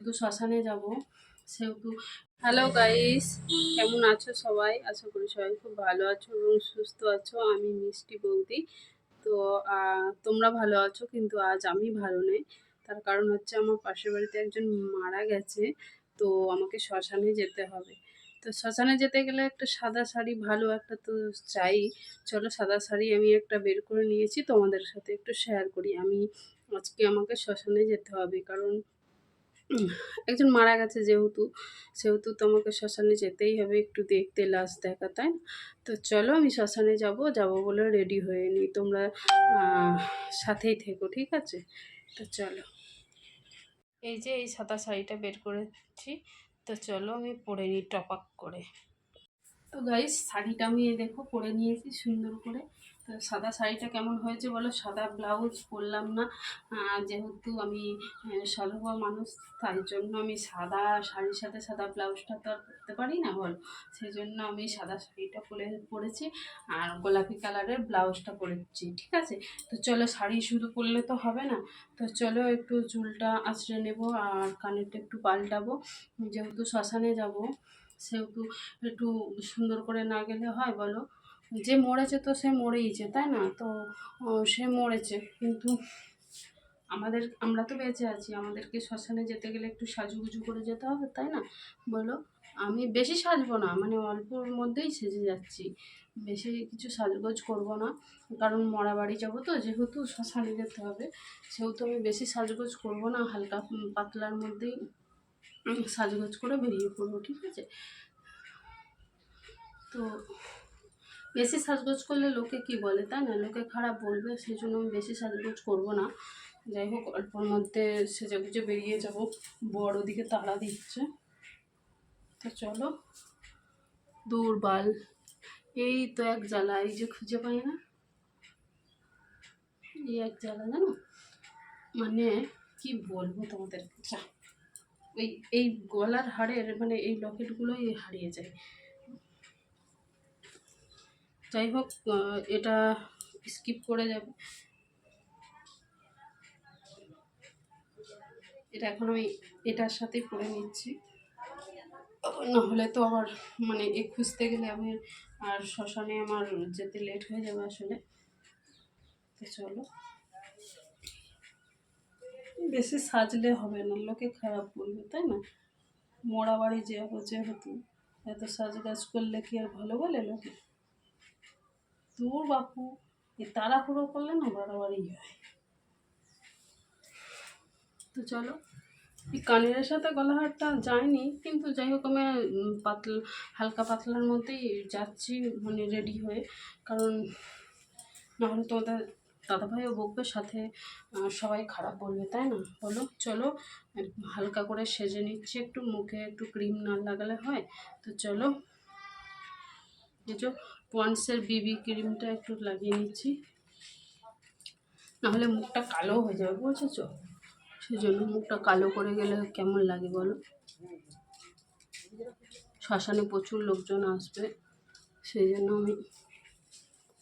শুধু শ্মশানে যাব, সেহেতু হ্যালো গাইস কেমন আছো সবাই? আশা করি সবাই খুব ভালো আছো এবং সুস্থ আছো। আমি মিষ্টি বৌদি তো তোমরা ভালো আছো, কিন্তু আজ আমি ভালো নেই। তার কারণ হচ্ছে আমার পাশের বাড়িতে একজন মারা গেছে, তো আমাকে শ্মশানে যেতে হবে। তো শ্মশানে যেতে গেলে একটা সাদা শাড়ি ভালো একটা তো চাই। চলো, সাদা শাড়ি আমি একটা বের করে নিয়েছি, তোমাদের সাথে একটু শেয়ার করি। আমি আজকে আমাকে শ্মশানে যেতে হবে, কারণ একজন মারা গেছে যেহেতু, সেহেতু তোমাকে শ্মশানে যেতেই হবে একটু দেখতে লাশ দেখা, তাই তো চলো আমি শ্মশানে যাব যাব বলে রেডি হয়ে নিই, তোমরা সাথেই থেকো, ঠিক আছে? তো চলো। এই যে এই সাদা শাড়িটা বের করেছি, তো চলো আমি পরে নিই টপাক করে। তো গাইস শাড়িটা আমি দেখো, পরে নিয়েছি সুন্দর করে। সাদা শাড়িটা কেমন হয়েছে বলো? সাদা ব্লাউজ পরলাম না। যেহেতু আমি আহ, মানুষ তাই জন্য আমি সাদা শাড়ির সাথে সাদা ব্লাউজটা তো আর পরতে পারি না বলো? সেই জন্য আমি সাদা শাড়িটা পরে পরেছি আর গোলাপি কালারের ব্লাউজটা পরেছি ঠিক আছে? তো চলো শাড়ি শুধু পরলে তো হবে না। তো চলো একটু চুলটা আঁচড়ে নেব আর কানেরটা একটু পাল্টাবো। যেহেতু শ্মশানে যাব সেহেতু একটু সুন্দর করে না গেলে হয় বলো? যে মরেছে তো সে মরেইছে, তাই না? তো সে মরেছে। কিন্তু আমাদের, আমরা তো বেঁচে আছি, আমাদেরকে শ্মশানে যেতে গেলে একটু সাজুগুজু করে যেতে হবে, তাই না? বলো, আমি বেশি সাজবো না মানে অল্পর মধ্যেই সেজে যাচ্ছি। বেশি কিছু সাজগোজ করব না, কারণ মরা বাড়ি যাব তো, যেহেতু শ্মশানে যেতে হবে, সেহেতু আমি বেশি সাজগোজ করব না, হালকা পাতলার মধ্যেই সাজগোজ করে বেরিয়ে পড়ব, ঠিক আছে? তো বেশি সাজগোজ করলে লোকে কি বলে, তাই না? লোকে খারাপ বলবে সেই জন্য আমি বেশি সাজগোজ করব না। যাই হোক, অল্পর মধ্যে সেজে গুজে বেরিয়ে যাব। বড় দিকে তাড়া দিচ্ছে। তো চলো দূরবাল এই তো এক জ্বালা, এই যে খুঁজে পাই না। এই এক জ্বালা, জানো? মানে কি বলব তোমাদের এই এই গলার হাড়ের মানে এই লকেটগুলোই হারিয়ে যায়। যাই হোক এটা স্কিপ করে যাবে। এটা এখন আমি এটার সাথেই পরে নিচ্ছি। না হলে তো আবার মানে এ খুঁজতে গেলে আমি আর শ্মশানে আমার যেতে লেট হয়ে যাবে আসলে। তো চলো। বেশি সাজলে হবে না, লোকে খারাপ বলবে, তাই না? মোড়া বাড়ি যাব যেহেতু, এত সাজগাজ করলে কি আর ভালো বলে লোকে? দূর বাপু এই তাড়াহুড়ো করলে না বাড়াবাড়ি হয়। তো চলো, এই কানের সাথে গলাহারটা যায়নি, কিন্তু যাই হোক আমি পাতলা, হালকা পাতলার মধ্যেই যাচ্ছি মানে রেডি হয়ে। কারণ নাহলে তোমাদের দাদাভাইও বকবে, সাথে সবাই খারাপ বলবে, তাই না? বলো, চলো হালকা করে সেজে নিচ্ছি, একটু মুখে একটু ক্রিম না লাগালে হয়। তো চলো যে পন্সের বিবি ক্রিমটা একটু লাগিয়ে নিচ্ছি। নাহলে মুখটা কালো হয়ে যাবে, বুঝেছ? সেই জন্য মুখটা কালো করে গেলে কেমন লাগে বলো? শ্মশানে প্রচুর লোকজন আসবে সেই জন্য আমি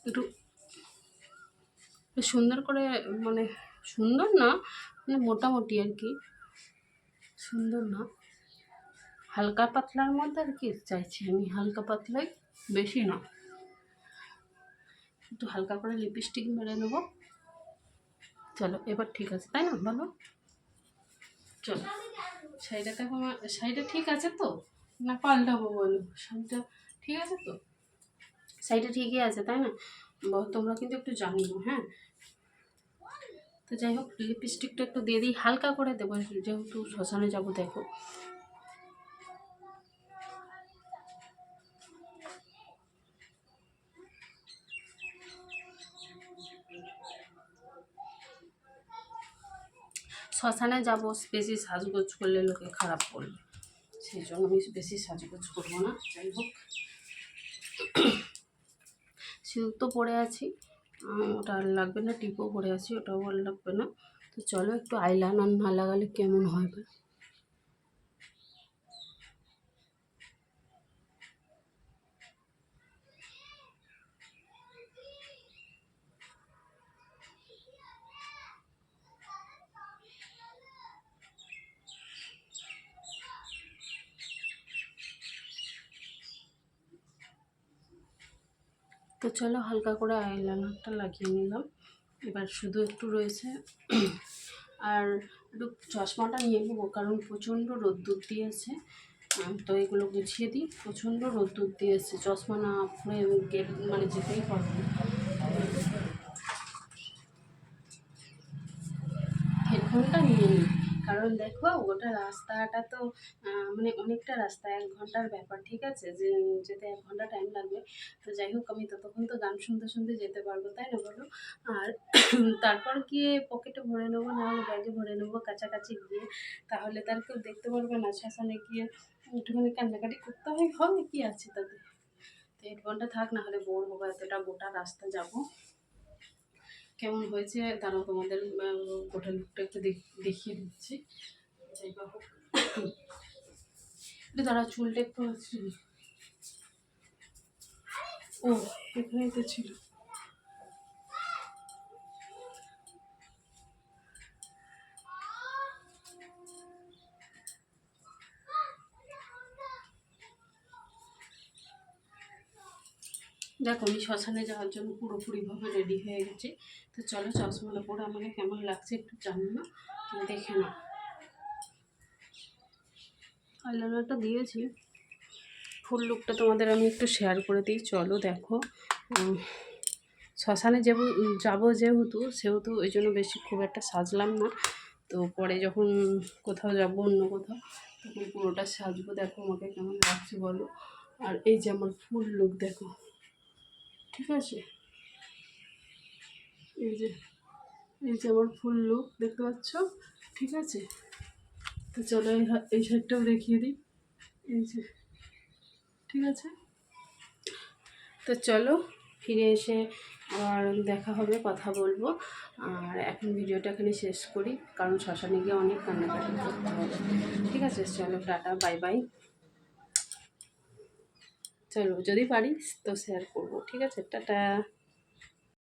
একটু সুন্দর করে মানে সুন্দর না মানে মোটামুটি আর কি, সুন্দর না। হালকা পাতলার মধ্যে আর কি চাইছি আমি, হালকা পাতলাই। বেশি না। একটু হালকা করে লিপস্টিক মেরে নেব। চলো, এবার ঠিক আছে, তাই না? বলো। চলো। শাড়িটা দেখো শাড়িটা ঠিক আছে তো? না, পাল্টাবো বলো। শাড়িটা ঠিক আছে তো? শাড়িটা ঠিকই আছে, তাই না? তোমরা কিন্তু একটু জানিও হ্যাঁ? তো যাই হোক লিপস্টিকটা একটু দিয়ে দিই। হালকা করে দেবো, যেহেতু শ্মশানে যাব, দেখো। শ্মশানে যাব, বেশি সাজগোজ করলে লোকে খারাপ করবে। সেই জন্য আমি বেশি সাজগোজ করব না, যাই হোক। সিঁদুর তো পরে আছি। ওটা আর লাগবে না, টিপও পরে আছি, ওটাও আর লাগবে না। তো চলো একটু আইলাইনার না লাগালে কেমন হবে তো চলো হালকা করে আইলাইনারটা লাগিয়ে নিলাম। এবার শুধু একটু রয়েছে। আর একটু চশমাটা নিয়ে নেব, কারণ প্রচণ্ড রোদ্দুর দিয়েছে। তো এগুলো গুছিয়ে দিই। প্রচণ্ড রোদ্দুর দিয়েছে। চশমা না পরে গেট মানে যেতেই পারব হেডফোনটা নিয়ে নিই কারণ দেখো, গোটা রাস্তাটা তো মানে অনেকটা রাস্তা, এক ঘণ্টার ব্যাপার, ঠিক আছে? যে, যেতে এক ঘণ্টা টাইম লাগবে। তো যাই হোক, আমি ততক্ষণ তো গান শুনতে শুনতে যেতে পারব, তাই না বলো? আর তারপর গিয়ে পকেটে ভরে নেব, না হলে ব্যাগে ভরে নেব কাছাকাছি গিয়ে। তাহলে তার কেউ দেখতে পারবে না, শ্মশানে গিয়ে একটুখানি কান্নাকাটি করতে হয় হবে কি আছে তাতে? তো হেডফোনটা থাক, না হলে বোর হব এতটা গোটা রাস্তা যাব। কেমন হয়েছে দাঁড়াও তোমাদের গোটা একটু দেখ- দেখিয়ে দিচ্ছি। যাই হোক একটু চুলটা একটু ও, এখানেই তো ছিল। দেখো, আমি শ্মশানে যাওয়ার জন্য পুরোপুরিভাবে রেডি হয়ে গেছি। তো চলো, চশমাটা পরে আমাকে কেমন লাগছে একটু জানিও তুমি দেখে নাও। আইলাইনারটা দিয়েছি। ফুল লুকটা তোমাদের আমি একটু শেয়ার করে দিই। চলো, দেখো। শ্মশানে যাব যাব যেহেতু, সেহেতু ওই জন্য বেশি খুব একটা সাজলাম না। তো পরে যখন কোথাও যাব, অন্য কোথাও, তখন পুরোটা সাজবো। দেখো আমাকে কেমন লাগছে বলো। আর এই যে আমার ফুল লুক দেখো। ঠিক আছে? এই যে এই যে আমার ফুল লুক দেখতে পাচ্ছ? ঠিক আছে? তো চলো এই সাইডটাও দেখিয়ে দিই। এই যে, ঠিক আছে? তো চলো, ফিরে এসে আবার দেখা হবে, কথা বলব। আর এখন ভিডিওটা এখানে শেষ করি, কারণ শ্মশানে গিয়ে অনেক কান্নাকাটি করতে হবে। ঠিক আছে? চলো টাটা, বাই বাই। চলো যদি পারিস তো শেয়ার করব ঠিক আছে? টাটা।